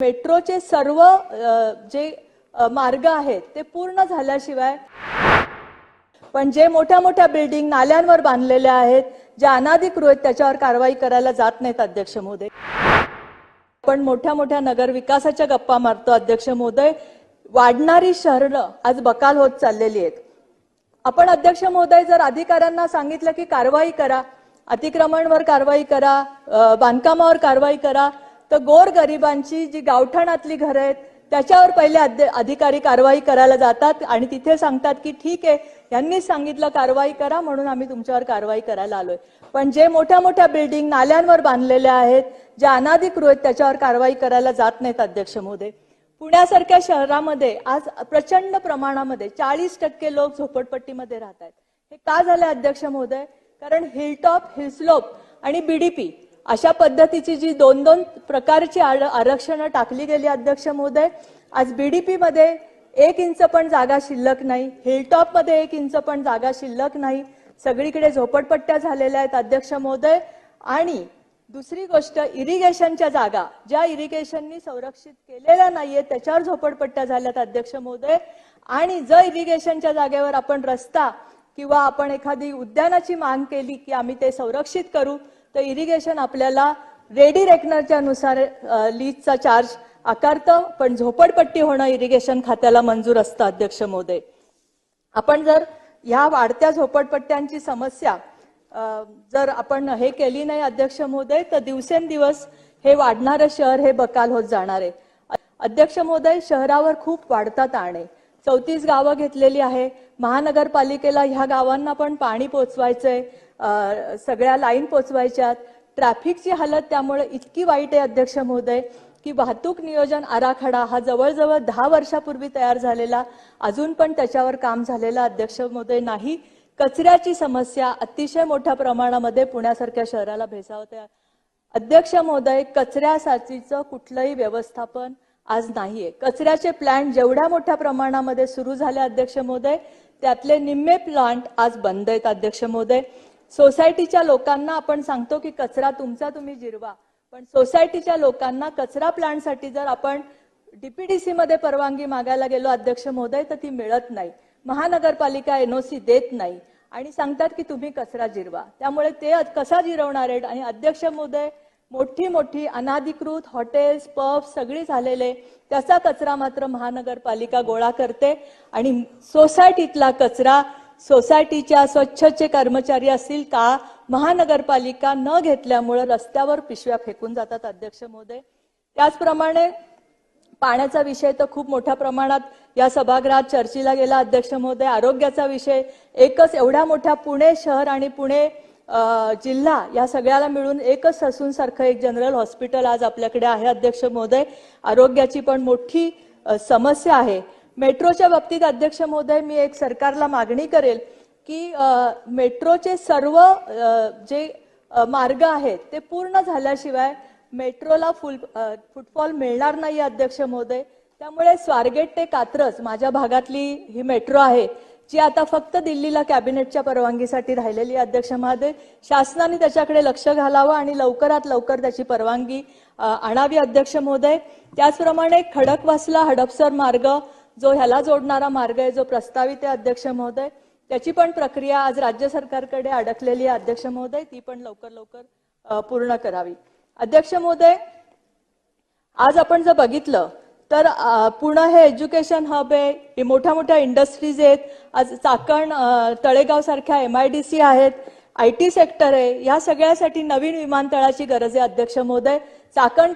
मेट्रोचे सर्व जे मार्ग आहेत ते पूर्ण झाल्याशिवाय पण जे मोठ्या मोठ्या बिल्डिंग नाल्यांवर बांधलेल्या आहेत ज्या अनाधिकृत आहेत त्याच्यावर कारवाई करायला जात नाहीत अध्यक्ष महोदय. पण मोठ्या मोठ्या नगर विकासाच्या गप्पा मारतो अध्यक्ष महोदय. वाढणारी शहरं आज बकाल होत चाललेली आहेत. आपण अध्यक्ष महोदय जर अधिकाऱ्यांना सांगितलं की कारवाई करा अतिक्रमणवर कारवाई करा बांधकामावर कारवाई करा तर गोर गरिबांची जी गावठाणातली घरं आहेत त्याच्यावर पहिले अध्य- अधिकारी कारवाई करायला जातात आणि तिथे सांगतात की ठीक आहे यांनीच सांगितलं कारवाई करा म्हणून आम्ही तुमच्यावर कारवाई करायला आलोय. पण जे मोठ्या मोठ्या बिल्डिंग नाल्यांवर बांधलेल्या आहेत ज्या अनाधिकृत आहेत त्याच्यावर कारवाई करायला जात नाहीत अध्यक्ष महोदय. पुण्यासारख्या शहरामध्ये आज प्रचंड प्रमाणामध्ये चाळीस टक्के लोक झोपडपट्टीमध्ये राहत आहेत हे का झालं अध्यक्ष महोदय? कारण हिलटॉप हिलस्लोप आणि बीडीपी अशा पद्धतीची जी दोन दोन प्रकारची आर- आरक्षणं टाकली गेली अध्यक्ष महोदय आज बीडीपी मध्ये एक इंच पण जागा शिल्लक नाही हिलटॉपमध्ये एक इंच पण जागा शिल्लक नाही सगळीकडे झोपडपट्ट्या झालेल्या आहेत अध्यक्ष महोदय. आणि दुसरी गोष्ट इरिगेशनच्या जागा ज्या इरिगेशननी संरक्षित केलेल्या नाहीये त्याच्यावर झोपडपट्ट्या झाल्यात अध्यक्ष महोदय. आणि जर इरिगेशनच्या जागेवर आपण रस्ता किंवा आपण एखादी उद्यानाची माग केली की आम्ही ते संरक्षित करू तर इरिगेशन आपल्याला रेडी रेकनरच्या नुसार लीजचा चार्ज आकारतं पण झोपडपट्टी होणं इरिगेशन खात्याला मंजूर असतं अध्यक्ष मोदय आपण जर ह्या वाढत्या झोपडपट्ट्यांची समस्या जर आपण हे केली नाही अध्यक्ष महोदय तर दिवसेंदिवस हे वाढणारं शहर हे बकाल होत जाणार आहे. अध्यक्ष महोदय शहरावर खूप वाढता ताण आहे चौतीस गावं घेतलेली आहे. महानगरपालिकेला ह्या गावांना पण पाणी पोचवायचंय. सगळ्या लाईन पोचवायच्यात. ट्रॅफिकची हालत त्यामुळे इतकी वाईट आहे अध्यक्ष महोदय की वाहतूक नियोजन आराखडा हा जवळजवळ दहा वर्षापूर्वी तयार झालेला. अजून पण त्याच्यावर काम झालेला अध्यक्ष महोदय नाही. कचऱ्याची समस्या अतिशय मोठ्या प्रमाणामध्ये पुण्यासारख्या शहराला भेसावते. अध्यक्ष महोदय कचऱ्यासाठीचं कुठलंही व्यवस्थापन आज नाहीये. कचऱ्याचे प्लांट जेवढ्या मोठ्या प्रमाणामध्ये सुरू झाले अध्यक्ष महोदय त्यातले निम्मे प्लांट आज बंद आहेत अध्यक्ष महोदय. सोसायटीच्या लोकांना आपण सांगतो की कचरा तुमचा तुम्ही जिरवा. पण सोसायटीच्या लोकांना कचरा प्लांटसाठी जर आपण डीपीडीसी मध्ये परवानगी मागायला गेलो अध्यक्ष महोदय तर ती मिळत नाही. महानगरपालिका एनओसी देत नाही. आणि सांगतात की तुम्ही कचरा जिरवा. त्यामुळे ते कसा जिरवणार आहेत? आणि अध्यक्ष महोदय मोठी मोठी अनाधिकृत हॉटेल्स पब सगळी झालेले त्याचा कचरा मात्र महानगरपालिका गोळा करते. आणि सोसायटीतला कचरा सोसायटीच्या स्वच्छचे कर्मचारी असतील का? महानगरपालिका न घेतल्यामुळे रस्त्यावर पिशव्या फेकून जातात अध्यक्ष महोदय. त्याचप्रमाणे पाण्याचा विषय तर खूप मोठ्या प्रमाणात या सभागृहात चर्चेला गेला अध्यक्ष महोदय. आरोग्याचा विषय एकच एवढ्या मोठ्या पुणे शहर आणि पुणे जिल्हा या सगळ्याला मिळून एकच ससून सारखं एक जनरल हॉस्पिटल आज आपल्याकडे आहे अध्यक्ष महोदय. आरोग्याची पण मोठी समस्या आहे. मेट्रोच्या बाबतीत अध्यक्ष महोदय मी एक सरकारला मागणी करेल की मेट्रोचे सर्व जे मार्ग आहेत ते पूर्ण झाल्याशिवाय मेट्रोला फुल फुटफॉल मिळणार नाही अध्यक्ष महोदय. त्यामुळे स्वारगेट ते कात्रज माझ्या भागातली ही मेट्रो आहे जी आता फक्त दिल्लीला कॅबिनेटच्या परवानगीसाठी राहिलेली अध्यक्ष महोदय. शासनाने त्याच्याकडे लक्ष घालावं आणि लवकरात लवकर त्याची परवानगी आणावी अध्यक्ष महोदय. त्याचप्रमाणे खडकवासला हडपसर मार्ग जो ह्याला जोडणारा मार्ग आहे जो प्रस्तावित आहे अध्यक्ष महोदय त्याची पण प्रक्रिया आज राज्य सरकारकडे अडकलेली आहे अध्यक्ष महोदय ती पण लवकर लवकर पूर्ण करावी. अध्यक्ष महोदय आज आपण जर बघितलं तर पुणे हे एज्युकेशन हब आहे हे मोठ्या मोठ्या इंडस्ट्रीज आहेत आज चाकण तळेगाव सारख्या एम आय डी सी आहेत आय टी सेक्टर आहे या सगळ्यासाठी नवीन विमानतळाची गरज आहे अध्यक्ष महोदय. चाकण